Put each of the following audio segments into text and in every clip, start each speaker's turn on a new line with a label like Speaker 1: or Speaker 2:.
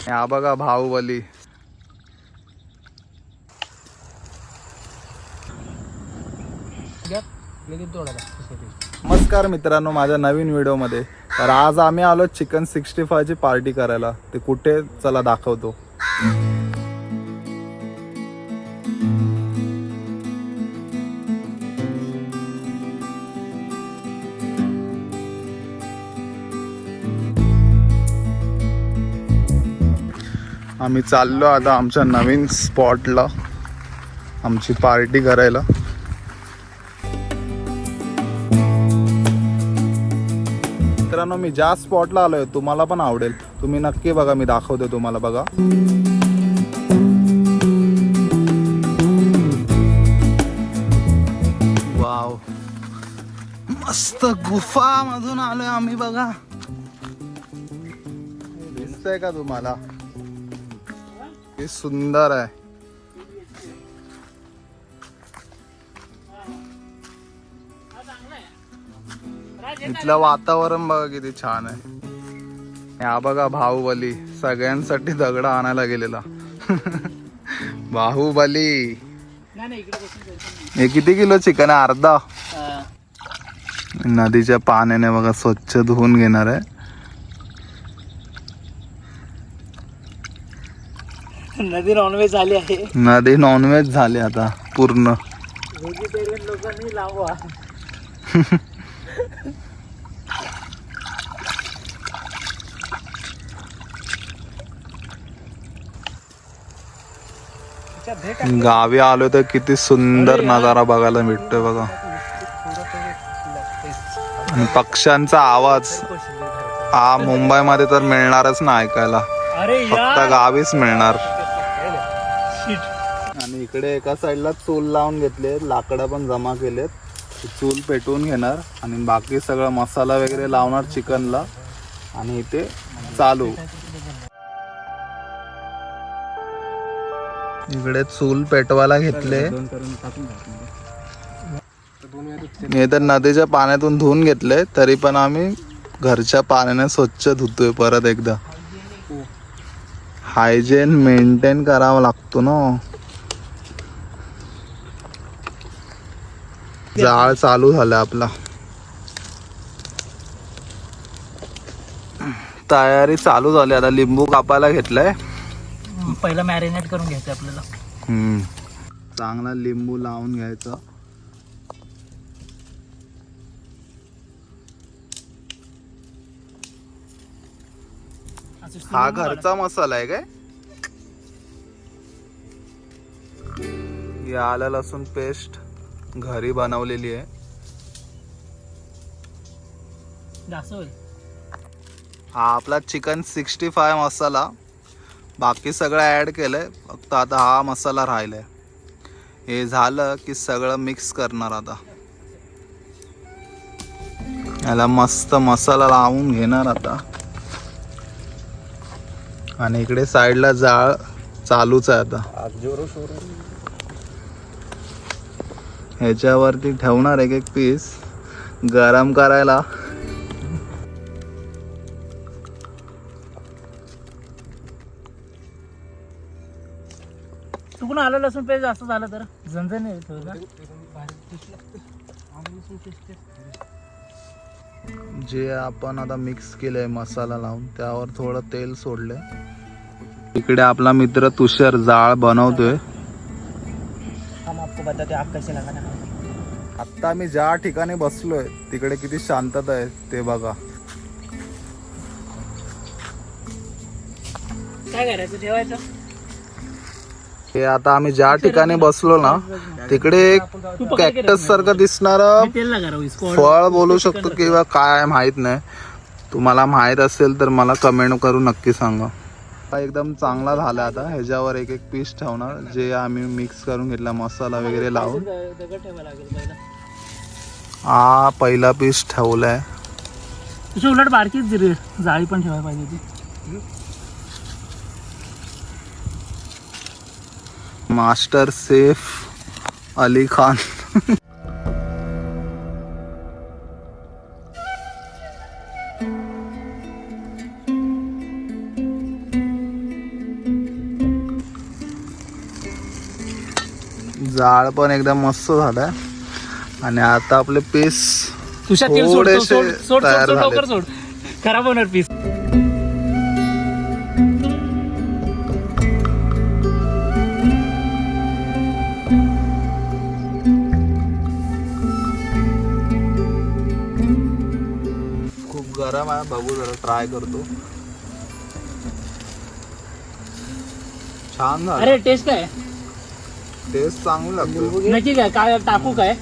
Speaker 1: हा बघा भाऊबली. नमस्कार मित्रांनो माझ्या नवीन व्हिडिओमध्ये. तर आज आम्ही आलो चिकन सिक्स्टी फायची पार्टी करायला. ते कुठे? चला दाखवतो. आम्ही चाललो आता आमच्या नवीन स्पॉटला. आमची पार्टी करायला. मित्रांनो मी ज्या स्पॉटला आलोय तुम्हाला पण आवडेल. तुम्ही नक्की बघा मी दाखवतो तुम्हाला बघा. वाव. मस्त गुफा मधून आलोय आम्ही बघा. दिसतंय का तुम्हाला? हे सुंदर आहे. इथलं वातावरण बघा किती छान आहे. हा बघा बाहुबली सगळ्यांसाठी दगड आणायला गेलेला. बाहुबली. हे किती किलो चिकन आहे? अर्धा. नदीच्या पाण्याने बघा स्वच्छ धुवून घेणार आहे.
Speaker 2: नदी नॉनव्हेज झाली आहे.
Speaker 1: नदी नॉनव्हेज झाली आता पूर्ण.
Speaker 2: व्हेजिटेरियन लोकांनी लावा
Speaker 1: गावी आलो तर किती सुंदर नजारा बघायला भेटतोय बघा. पक्ष्यांचा आवाज. हा मुंबईमध्ये तर मिळणारच ना ऐकायला. फक्त गावीच मिळणार. आणि इकडे एका साईडला चूल लावून घेतले लाकडं पण जमा केलेत. चूल पेटवून घेणार आणि बाकी सगळं मसाला वगैरे लावणार चिकनला. आणि इथे चालू. इकडे चूल पेटवायला घेतले. मी तर नदीच्या पाण्यातून धुवून घेतले तरी पण आम्ही घरच्या पाण्याने स्वच्छ धुतोय परत एकदा. हायजेन मेंटेन करावा लागतो ना. जाळ चालू झाला आपला. तयारी चालू झाली. आता लिंबू कापायला घेतलाय.
Speaker 2: पहिला मॅरिनेट करून घ्यायचं आपल्याला.
Speaker 1: हम्म. चांगला लिंबू लावून घ्यायचा. हा घरचा मसाला आहे काय? आलं लसूण पेस्ट घरी बनवलेली आहे.
Speaker 2: काढा. जास्त होईल
Speaker 1: हा आपला चिकन सिक्स्टी फाय मसाला. बाकी सगळं ॲड केलंय. फक्त आता हा मसाला राहिलाय. हे झालं की सगळं मिक्स करणार आता. याला मस्त मसाला लावून घेणार आता. आणि इकडे साईडला जाळ चालूच आहे आता. ह्याच्यावरती ठेवणार एक एक पीस गरम करायला.
Speaker 2: पण आलं लसूण पेस्ट जास्त झालं तर.
Speaker 1: जे आपण आता मिक्स केलंय मसाला लावून त्यावर थोडं तेल सोडलंय. इकडे आपला मित्र तुषार जाळ बनवतोय.
Speaker 2: हम आपको बताते आप कैसे लगाना है?
Speaker 1: आता मी ज्या ठिकाणी बसलोय तिकडे किती शांतता आहे ते बघा.
Speaker 2: काय करायचं ठेवायचं
Speaker 1: हे आता आम्ही ज्या ठिकाणी बसलो ना तिकडे एक कॅक्टस सारखं दिसणार फळ बोलू शकतो किंवा काय आहे माहीत नाही. तुम्हाला माहीत असेल तर मला कमेंट करून नक्की सांगा. हा एकदम चांगला झाला आता. ह्याच्यावर एक एक पीस ठेवणार जे आम्ही मिक्स करून घेतला मसाला वगैरे लावून. हा पहिला पीस ठेवलाय.
Speaker 2: तुझी उलट बारकीच जिरे जाळी पण ठेवायला पाहिजे ती
Speaker 1: मास्टर सेफ अली खान. जाळ पण एकदम मस्त झालाय. आणि आता आपले पीस
Speaker 2: तुझ्या तेल सोड सोड,
Speaker 1: थोडेसे
Speaker 2: सोड सोड
Speaker 1: तयार
Speaker 2: सोड लवकर
Speaker 1: झालेत.
Speaker 2: सोड. खराब होणार पीस
Speaker 1: खूप गरम आहे बघू जरा ट्राय करतो. छान झालं.
Speaker 2: अरे टेस्ट काय?
Speaker 1: टेस्ट चांगली लागतो.
Speaker 2: नक्की काय काय टाकू काय?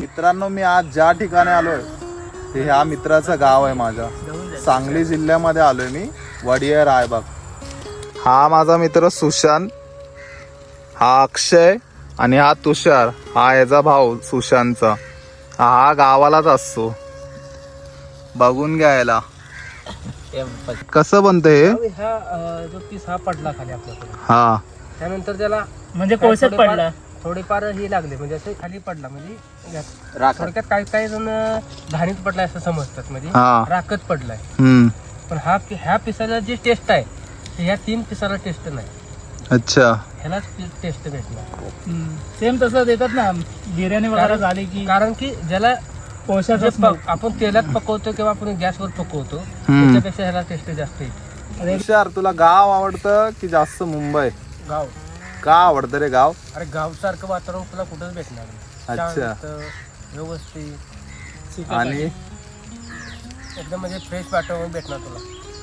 Speaker 1: मित्रांनो मी आज ज्या ठिकाणी आलोय ते ह्या मित्राचं गाव आहे माझ्या. सांगली जिल्ह्यामध्ये आलोय मी वडिया रायबाग. हा माझा मित्र सुशांत हा अक्षय आणि हा तुषार हा याचा भाऊ सुशांतचा. हा गावालाच असतो. बघून घ्यायला. कसं बनतं हे?
Speaker 3: हा अं, जो पीस हा पडला खाली आपल्याकडे.
Speaker 1: हा.
Speaker 3: त्यानंतर त्याला
Speaker 2: म्हणजे कोळशात
Speaker 3: थोडेफार-
Speaker 2: पडला.
Speaker 3: थोडेफार हे लागले म्हणजे असं खाली पडला म्हणजे यात- थोडक्यात काही काही जण घाणीत पडलाय असं समजतात म्हणजे
Speaker 1: हा.
Speaker 3: राखत पडलाय.
Speaker 1: हम्म.
Speaker 3: पण हा पि- ह्या पिसाला जी टेस्ट आहे ते ह्या तीन पिसाला टेस्ट नाही.
Speaker 1: अच्छा.
Speaker 3: ह्यालाच टेस्ट भेटणार.
Speaker 2: सेम तसं देतात ना बिर्याणी वगैरे
Speaker 3: कारण-
Speaker 2: झाली की
Speaker 3: कारण की ज्याला जे प- आपण तेलात पकवतो किंवा आपण गॅसवर पकवतो
Speaker 1: हम्म.
Speaker 3: त्याच्यापेक्षा ह्याला टेस्ट जास्त येते
Speaker 1: तुषार तुला गाव आवडतं की जास्त मुंबई?
Speaker 3: गाव.
Speaker 1: का आवडतं रे गाव?
Speaker 3: अरे गावसारखं वातावरण तुला कुठंच भेटणार नाही.
Speaker 1: अच्छा.
Speaker 3: शांत, व्यवस्थित
Speaker 1: आणि?
Speaker 3: एकदम म्हणजे फ्रेश वातावरण भेटणार तुला.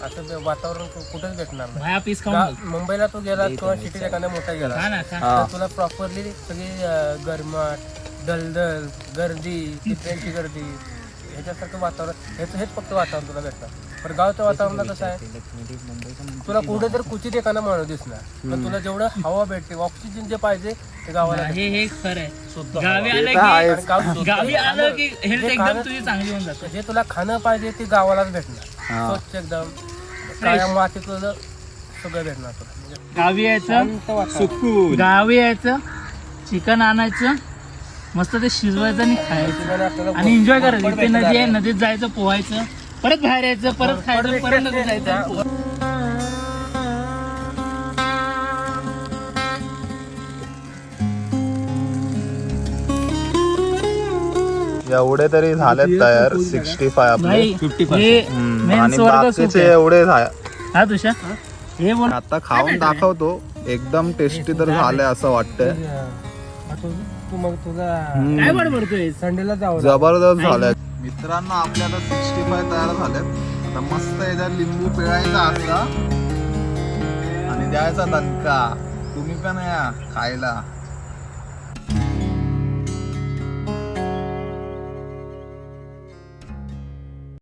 Speaker 3: असं वातावरण कु- कुठंच भेटणार नाही.
Speaker 2: भाया पीस खाऊन
Speaker 3: गा- मुंबईला तू गेला किंवा सिटीत एखादा मोठा गेला
Speaker 2: खा ना खा.
Speaker 1: हा.
Speaker 3: तर तुला प्रॉपरली सगळी अं, गरमाट दलदल गर्दी चित्र्यांची गर्दी ह्याच्यासारखं वातावरण हेच हेच फक्त वातावरण तुला भेटणार. पण गावचं वातावरण कसं आहे तुला कुठे तर कुचित एखादा माणूस दिसणार पण तुला जेवढं हवा भेटते ऑक्सिजन जे पाहिजे ते गावाला
Speaker 2: हे हे खरं आहे. गावी
Speaker 1: ते
Speaker 2: आलं
Speaker 1: तर
Speaker 2: की
Speaker 1: आहेच.
Speaker 3: भेटतं. गाव-
Speaker 2: गावी आलं की हेल्थ
Speaker 3: जे
Speaker 2: एकदम
Speaker 3: खाणं-
Speaker 2: तुझी चांगली होऊन जाते.
Speaker 3: जे तुला खाणं पाहिजे ते गावालाच भेटणार.
Speaker 1: हा.
Speaker 3: स्वच्छ एकदम. काळ्या मातीतलं सगळं भेटणार तुला. म्हणजे
Speaker 2: गावी यायचं. गावी यायचं चिकन आणायचं मस्त ते शिजवायचं आणि खायचं. आणि एन्जॉय करायचं. नदी आहे. नदीत जायचं पोहायचं. परत बाहेर यायचं परत खायचं परत नदीत जायचं.
Speaker 1: एवढे तरी झालेत तयार सिक्स्टी फाय आपले.
Speaker 2: नाही हे
Speaker 1: हम्म,
Speaker 2: मेन
Speaker 1: आणि
Speaker 2: स्वर्ग सुख
Speaker 1: बाकीचे
Speaker 2: आहे.
Speaker 1: एवढे झा-
Speaker 2: हा तुषा हे? बोल.
Speaker 1: आता खाऊन दाखवतो. एकदम टेस्टी तर झालंय असं वाटतंय.
Speaker 3: तू तू मग तुला
Speaker 1: हम्म,
Speaker 2: काय बडबडतोय
Speaker 3: संडेला जावं.
Speaker 1: जबरदस्त झालंय. मित्रांनो आपल्याला सिक्स्टी फाय तयार झाल्यात आता मस्त याच्यात लिंबू पिळायचा असा आणि द्यायचा दणका. तुम्ही पण या खायला.